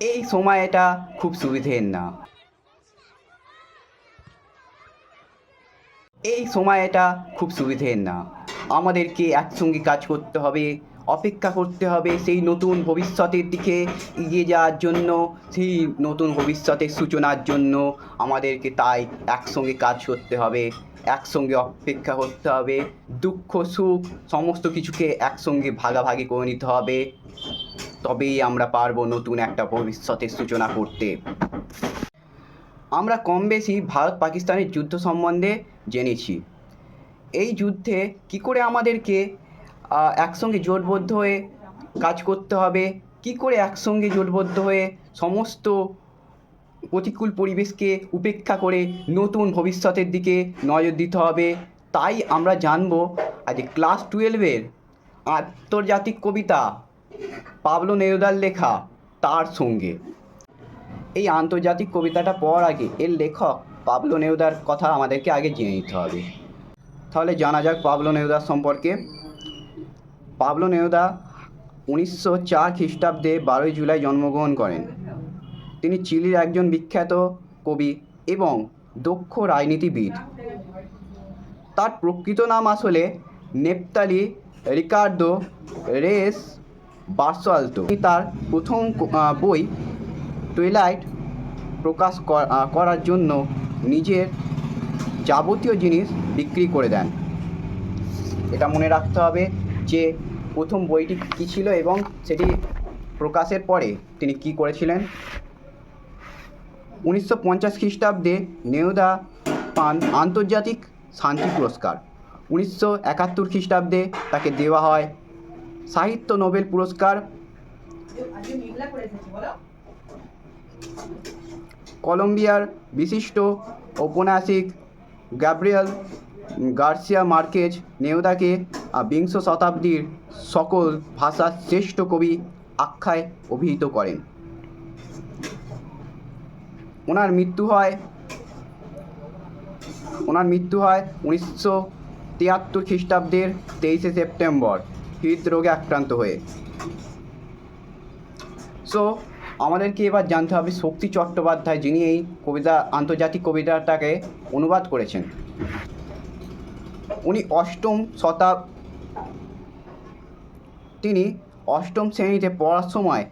এই সময়টা খুব সুবিধের না। এই সময়টা খুব সুবিধের না। আমাদেরকে একসঙ্গে কাজ করতে হবে, অপেক্ষা করতে হবে সেই নতুন ভবিষ্যতের দিকে এগিয়ে যাওয়ার জন্য, সেই নতুন ভবিষ্যতের সূচনার জন্য আমাদেরকে তাই একসঙ্গে কাজ করতে হবে, একসঙ্গে অপেক্ষা করতে হবে, দুঃখ, সুখ, সমস্ত কিছুকে একসঙ্গে ভাগাভাগি করে নিতে হবে। তবেই আমরা পারব নতুন একটা ভবিষ্যতের সূচনা করতে। আমরা কম বেশি ভারত পাকিস্তানের যুদ্ধ সম্বন্ধে জেনেছি। এই যুদ্ধে কি করে আমাদেরকে একসঙ্গে জোটবদ্ধ হয়ে কাজ করতে হবে, কি করে একসঙ্গে জোটবদ্ধ হয়ে সমস্ত প্রতিকূল পরিবেশকে উপেক্ষা করে নতুন ভবিষ্যতের দিকে নজর দিতে হবে, তাই আমরা জানব আজ ক্লাস টুয়েলভের আন্তর্জাতিক কবিতা পাবলো নেরুদার লেখা তার সঙ্গে। এই আন্তর্জাতিক কবিতাটা পড়ার আগে এর লেখক পাবলো নেরুদার কথা আমাদেরকে আগে জেনে নিতে হবে। তাহলে জানা যাক পাবলো নেরুদার সম্পর্কে। পাবলো নেরুদা উনিশশো চার খ্রিস্টাব্দে বারোই জুলাই জন্মগ্রহণ করেন। তিনি চিলির একজন বিখ্যাত কবি এবং দক্ষ রাজনীতিবিদ। তার প্রকৃত নাম আসলে নেপতালি রিকার্ডো রেস বার্সোয়ালতো তিনি তার প্রথম বই টুইলাইট প্রকাশ করার জন্য নিজের যাবতীয় জিনিস বিক্রি করে দেন। এটা মনে রাখতে হবে যে, প্রথম বইটি কী ছিল এবং সেটি প্রকাশের পরে তিনি কি করেছিলেন? উনিশশো পঞ্চাশ খ্রিস্টাব্দে নেউদা পান আন্তর্জাতিক শান্তি পুরস্কার। উনিশশো একাত্তর খ্রিস্টাব্দে তাকে দেওয়া হয় সাহিত্য নোবেল পুরস্কার। কলম্বিয়ার বিশিষ্ট ঔপন্যাসিক গ্যাব্রিয়েল গার্সিয়া মার্কেজ নেউদাকে আহ, বিংশ শতাব্দীর সকল ভাষার শ্রেষ্ঠ কবি আখ্যায় অভিহিত করেন। ওনার মৃত্যু হয় ওনার মৃত্যু হয় উনিশশো তিয়াত্তর খ্রিস্টাব্দের তেইশে সেপ্টেম্বর। হৃদরোগে আক্রান্ত হয়ে। সো আমাদেরকে এবার জানতে হবে শক্তি চট্টোপাধ্যায় যিনি এই কবিতা, আন্তর্জাতিক কবিতাটাকে অনুবাদ করেছেন। উনি অষ্টম শতাব তিনি অষ্টম শ্রেণীতে পড়ার সময়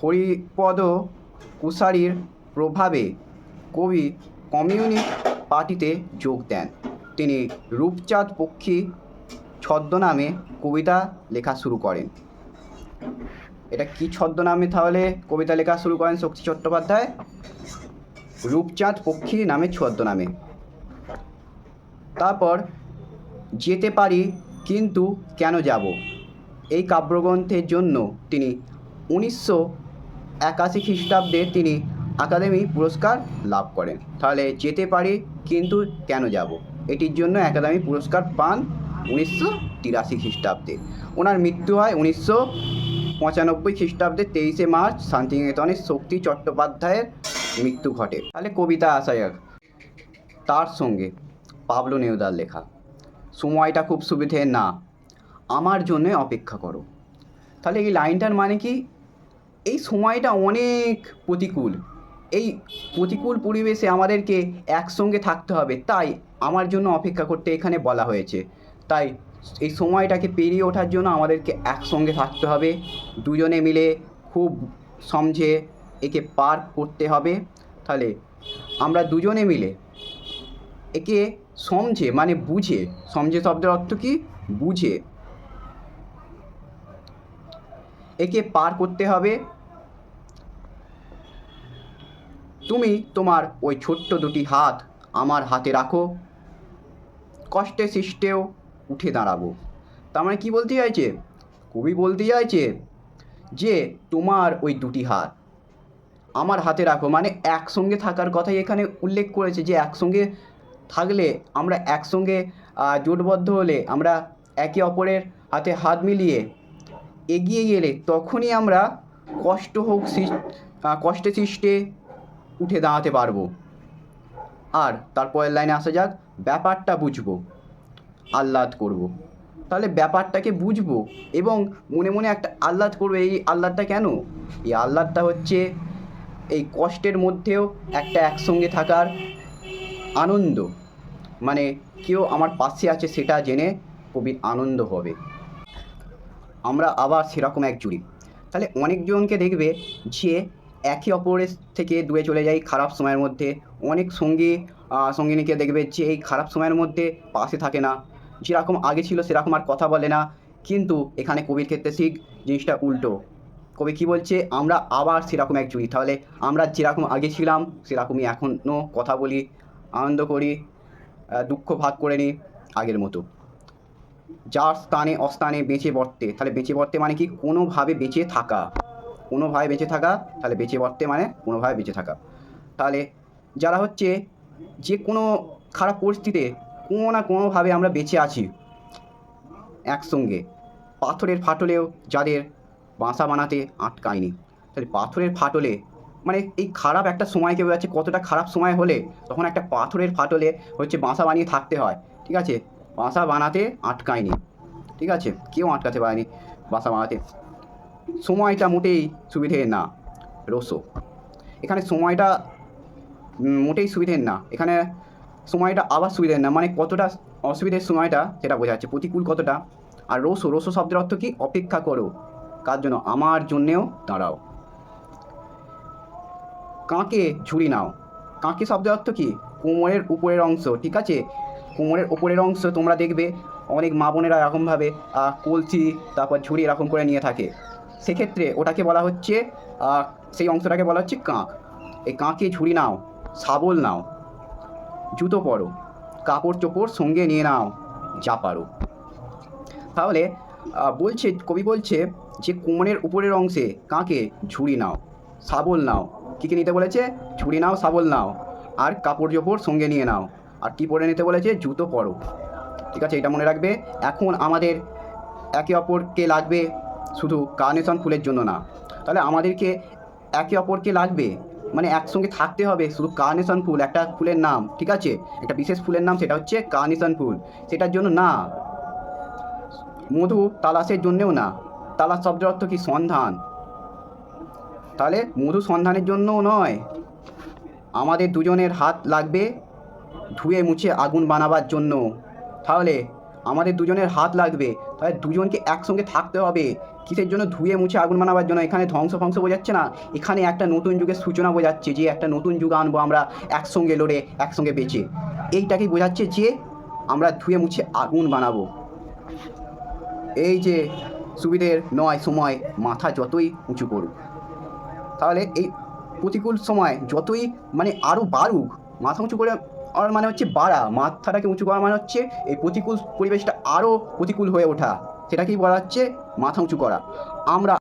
হরিপদ কুশারির প্রভাবে কবি কমিউনিস্ট পার্টিতে যোগ দেন। তিনি রূপচাঁদ পক্ষী ছদ্মনামে কবিতা লেখা শুরু করেন। এটা কি ছদ্মনামে? তাহলে কবিতা লেখা শুরু করেন শক্তি চট্টোপাধ্যায়। রূপচাঁদ পক্ষী নামে ছদ্মনামে। তারপর, যেতে পারি, কিন্তু কেন যাব? এই কাব্যগ্রন্থের জন্য তিনি উনিশশো একাশি খ্রিস্টাব্দে তিনি একাডেমি পুরস্কার লাভ করেন। তাহলে, যেতে পারি, কিন্তু কেন যাব? এটির জন্য একাডেমি পুরস্কার পান উনিশশো তিরাশি খ্রিস্টাব্দে। ওনার মৃত্যু হয় উনিশশো পঁচানব্বই খ্রিস্টাব্দে, তেইশে মার্চ, শান্তিনিকেতনের শক্তি চট্টোপাধ্যায়ের মৃত্যু ঘটে। তাহলে কবিতা আসা যাক। তার সঙ্গে পাবলো নেউদার লেখা, সময়টা খুব সুবিধে না, আমার জন্য অপেক্ষা করো। তাহলে এই লাইনটার মানে কি? এই সময়টা অনেক প্রতিকূল। এই প্রতিকূল পরিবেশে আমাদেরকে একসঙ্গে থাকতে হবে, তাই আমার জন্য অপেক্ষা করতে এখানে বলা হয়েছে। তাই এই সময়টাকে পেরিয়ে ওঠার জন্য আমাদেরকে একসঙ্গে থাকতে হবে। দুজনে মিলে খুব সমঝে একে পার করতে হবে। তাহলে আমরা দুজনে মিলে একে সমঝে মানে বুঝে, সমঝে শব্দের অর্থ কি? বুঝে একে পার করতে হবে। তুমি তোমার ওই ছোট্ট দুটি হাত আমার হাতে রাখো। কষ্টে সৃষ্টেও উঠে দাঁড়াবো। তার মানে কী বলতে চাইছে? কবি বলতে চাইছে যে, তোমার ওই দুটি হাত আমার হাতে রাখো। মানে একসঙ্গে থাকার কথাই এখানে উল্লেখ করেছে যে, একসঙ্গে থাকলে আমরা একসঙ্গে জোটবদ্ধ হলে আমরা একে অপরের হাতে হাত মিলিয়ে এগিয়ে গেলে তখনই আমরা কষ্ট হোক কষ্টে সৃষ্টে উঠে দাঁড়াতে পারব। আর তারপরের লাইনে আসা যাক, ব্যাপারটা বুঝব। আহ্লাদ করব। তাহলে ব্যাপারটাকে বুঝব এবং মনে মনে একটা আহ্লাদ করব, এই আহ্লাদটা কেন? এই আহ্লাদটা হচ্ছে এই কষ্টের মধ্যেও একটা একসঙ্গে থাকার আনন্দ। মানে কেউ আমার পাশে আছে সেটা জেনে কবির আনন্দ হবে। আমরা আবার সেরকম এক জুড়ি। তাহলে অনেকজনকে দেখবে যে একে অপরের থেকে দূরে চলে যায় খারাপ সময়ের মধ্যে। অনেক সঙ্গী সঙ্গিনীকে দেখবে যে এই খারাপ সময়ের মধ্যে পাশে থাকে না। যেরকম আগে ছিল, সেরকম আর কথা বলে না। কিন্তু এখানে কবির ক্ষেত্রে শিখ জিনিসটা উল্টো। কবি কি বলছে? আমরা আবার সেরকম এক জুড়ি তাহলে আমরা যেরকম আগে ছিলাম, সেরকমই এখনও কথা বলি, আনন্দ করি দুঃখ ভাগ করে নিই আগের মতো। যার স্থানে অস্থানে বেঁচে বর্তে, তাহলে বেঁচে বর্তে মানে কি? কোনোভাবে বেঁচে থাকা। কোনোভাবে বেঁচে থাকা, তাহলে বেঁচে বর্তে মানে কোনোভাবে বেঁচে থাকা। তাহলে যারা হচ্ছে যে কোনো খারাপ পরিস্থিতিতে কোনো না কোনোভাবে আমরা বেঁচে আছি। একসঙ্গে। পাথরের ফাটলেও যাদের বাসা বানাতে আটকায়নি। তাহলে পাথরের ফাটলে মানে এই খারাপ একটা সময়কে বোঝাচ্ছে কতটা খারাপ সময় হলে তখন একটা পাথরের ফাটলে হচ্ছে বাসা বানিয়ে থাকতে হয়। ঠিক আছে? বাসা বানাতে আটকায়নি। ঠিক আছে? কেউ আটকাতে পারেনি বাসা বানাতে। সময়টা মোটেই সুবিধে না। রসো। এখানে সময়টা মোটেই সুবিধের না। এখানে সময়টা আবার সুবিধের না। মানে কতটা অসুবিধের সময়টা, সেটা বোঝা যাচ্ছে। প্রতিকূল কতটা? আর রসো রসো শব্দের অর্থ কি? অপেক্ষা করো। কার জন্য? আমার জন্যেও দাঁড়াও। কাঁকে ঝুড়ি নাও? কাঁকে শব্দের অর্থ কি? কোমরের উপরের অংশ, ঠিক আছে? কোমরের উপরের অংশ তোমরা দেখবে, অনেক মা বোনেরা এরকমভাবে কলসি, তারপর ঝুড়ি এরকম করে নিয়ে থাকে। সেক্ষেত্রে ওটাকে বলা হচ্ছে সেই অংশটাকে বলা হচ্ছে কাঁক। এই কাঁকে ঝুড়ি নাও, শাবল নাও। জুতো পরো, কাপড় চোপড় সঙ্গে নিয়ে নাও, যা পারো। তাহলে বলছে, কবি বলছে যে, কোমরের উপরের অংশে কাঁকে ঝুড়ি নাও, শাবল নাও। কী কী নিতে বলেছে? ঝুড়ি নাও, শাবল নাও। আর কাপড় চোপড় সঙ্গে নিয়ে নাও। আর কী পরে নিতে বলেছে? জুতো পরো। ঠিক আছে, এটা মনে রাখবে। এখন আমাদের একে অপরকে লাগবে শুধু কার্নেশন ফুলের জন্য না। তাহলে আমাদেরকে একে অপরকে লাগবে মানে একসঙ্গে থাকতে হবে, শুধু কার্নেশন ফুল, একটা ফুলের নাম, ঠিক আছে? একটা বিশেষ ফুলের নাম সেটা হচ্ছে কার্নেশন ফুল। সেটার জন্য না, মধু তালাশের জন্যেও না। তালাশ শব্দের অর্থ কি? সন্ধান। তাহলে মধু সন্ধানের জন্যও নয়, আমাদের দুজনের হাত লাগবে ধুয়ে মুছে আগুন বানাবার জন্য তাহলে আমাদের দুজনের হাত লাগবে। তাহলে দুজনকে একসঙ্গে থাকতে হবে। কিসের জন্য ধুয়ে মুছে আগুন বানাবার জন্য? এখানে ধ্বংস ফংস বোঝাচ্ছে না? এখানে একটা নতুন যুগের সূচনা বোঝাচ্ছে যে, একটা নতুন যুগ আনব আমরা একসঙ্গে লড়ে, একসঙ্গে বেঁচে। এইটাকেই বোঝাচ্ছে যে, আমরা ধুয়ে মুছে আগুন বানাবো। এই যে, সুবিধের নয় সময়, মাথা যতই উঁচু করুক। তাহলে এই প্রতিকূল সময় যতই মানে আরও বাড়ুক, মাথা উঁচু করে মানে হচ্ছে বাড়া, মাথাটাকে উঁচু করা মানে হচ্ছে এই প্রতিকূল পরিবেশটা আরও প্রতিকূল হয়ে ওঠা, সেটাকেই বলা হচ্ছে মাথা উঁচু করা। আমরা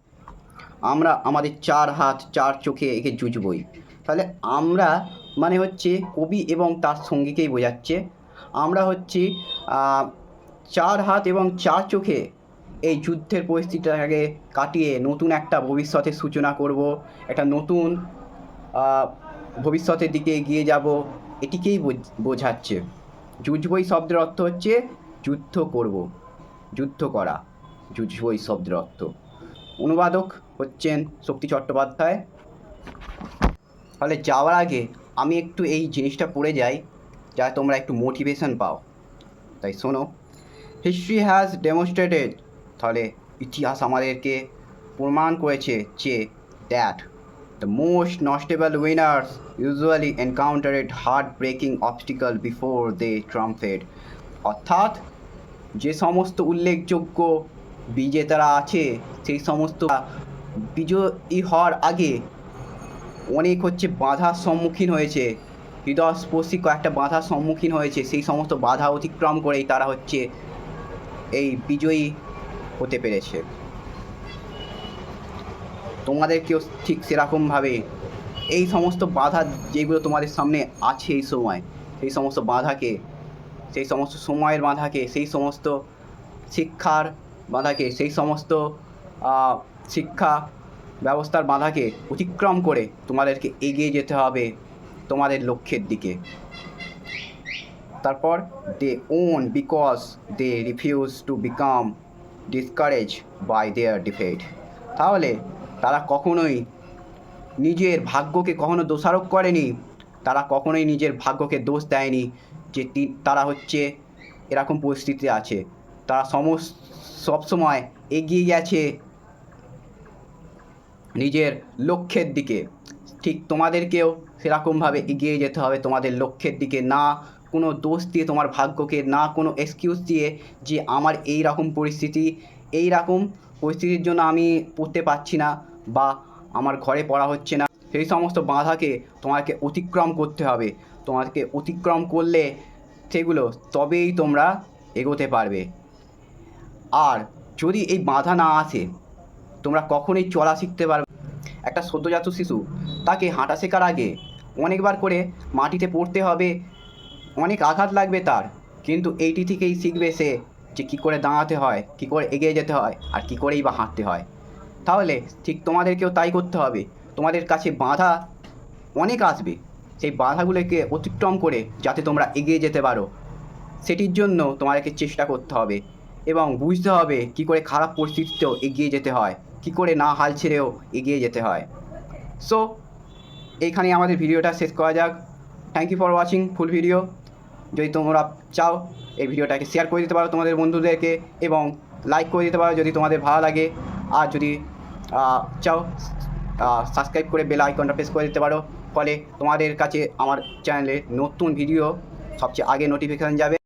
আমরা আমাদের চার হাত, চার চোখে একে জুজবই তাহলে আমরা মানে হচ্ছে কবি এবং তার সঙ্গীকেই বোঝাচ্ছে। আমরা হচ্ছি চার হাত এবং চার চোখে এই যুদ্ধের পরিস্থিতিটাকে কাটিয়ে নতুন একটা ভবিষ্যতের সূচনা করব, একটা নতুন ভবিষ্যতের দিকে এগিয়ে যাব। এটিকেই বোঝ- বোঝাচ্ছে। যুজবই শব্দের অর্থ হচ্ছে যুদ্ধ করব, যুদ্ধ করা। যুজবই শব্দের অর্থ। অনুবাদক হচ্ছেন শক্তি চট্টোপাধ্যায়। তাহলে যাওয়ার আগে আমি একটু এই জিনিসটা পড়ে যাই, যা তোমরা একটু মোটিভেশন পাও। তাই শোনো। হিস্ট্রি হ্যাজ ডেমনস্ট্রেটেড তাহলে ইতিহাস আমাদেরকে প্রমাণ করেছে যে that most notable winners usually encountered heartbreaking obstacle before they triumphed অর্থাৎ, যে সমস্ত উল্লেখযোগ্য বিজেতারা আছে, সেই সমস্ত বিজয়ী হওয়ার আগে অনেক হচ্ছে বাধার সম্মুখীন হয়েছে। হৃদয়স্পর্শী কয়েকটা বাধার সম্মুখীন হয়েছে, সেই সমস্ত বাধা অতিক্রম করেই তারা হচ্ছে এই বিজয়ী হতে পেরেছে। তোমাদেরকেও ঠিক সেরকমভাবে এই সমস্ত বাধা যেগুলো তোমাদের সামনে আছে এই সময়, সেই সমস্ত বাধাকে, সেই সমস্ত সময়ের বাধাকে, সেই সমস্ত শিক্ষার বাধাকে, সেই সমস্ত শিক্ষা ব্যবস্থার বাধাকে অতিক্রম করে তোমাদেরকে এগিয়ে যেতে হবে তোমাদের লক্ষ্যের দিকে। তারপর they won because they refuse to become discourage by their defeat তাহলে তারা কখনোই নিজের ভাগ্যকে কখনো দোষারোপ করেনি। তারা কখনোই নিজের ভাগ্যকে দোষ দেয়নি যে তারা হচ্ছে এরকম পরিস্থিতিতে আছে। তারা সমস, সবসময় এগিয়ে গেছে নিজের লক্ষ্যের দিকে। ঠিক তোমাদেরকেও সেরকমভাবে এগিয়ে যেতে হবে তোমাদের লক্ষ্যের দিকে। না কোনো দোষ দিয়ে তোমার ভাগ্যকে, না কোনো এক্সকিউজ দিয়ে যে আমার এই রকম পরিস্থিতি এই রকম পরিস্থিতির জন্য আমি পড়তে পারছি না। বা আমার ঘরে পড়া হচ্ছে না, সেই সমস্ত বাধাকে তোমাকে অতিক্রম করতে হবে। তোমাকে অতিক্রম করলে সেগুলো তবেই তোমরা এগোতে পারবে। আর যদি এই বাধা না আসে, তোমরা কখনোই চলা শিখতে পারবে একটা সদ্যজাত শিশু, তাকে হাঁটা শেখার আগে অনেকবার করে মাটিতে পড়তে হবে, অনেক আঘাত লাগবে তার। কিন্তু এইটি থেকেই শিখবে সে যে কী করে দাঁড়াতে হয়, কী করে এগিয়ে যেতে হয়, আর কী করেই বা হাঁটতে হয়। তাহলে ঠিক তোমাদেরকেও তাই করতে হবে। তোমাদের কাছে বাধা অনেক আসবে। সেই বাধাগুলোকে অতিক্রম করে যাতে তোমরা এগিয়ে যেতে পারো। সেটির জন্য তোমাদেরকে চেষ্টা করতে হবে এবং বুঝতে হবে কী করে খারাপ পরিস্থিতিতেও এগিয়ে যেতে হয়, কী করে না হাল ছেড়েও এগিয়ে যেতে হয়। সো এইখানে আমাদের ভিডিওটা শেষ করা যাক। Thank you for watching full video যদি তোমরা চাও, এই ভিডিওটাকে শেয়ার করে দিতে পারো তোমাদের বন্ধুদেরকে এবং লাইক করে দিতে পারো যদি তোমাদের ভালো লাগে। আর যদি চাও সাবস্ক্রাইব করে বেল আইকনটা প্রেস করে দিতে পারো। ফলে তোমাদের কাছে আমার চ্যানেলে নতুন ভিডিও সবচেয়ে আগে নোটিফিকেশান যাবে।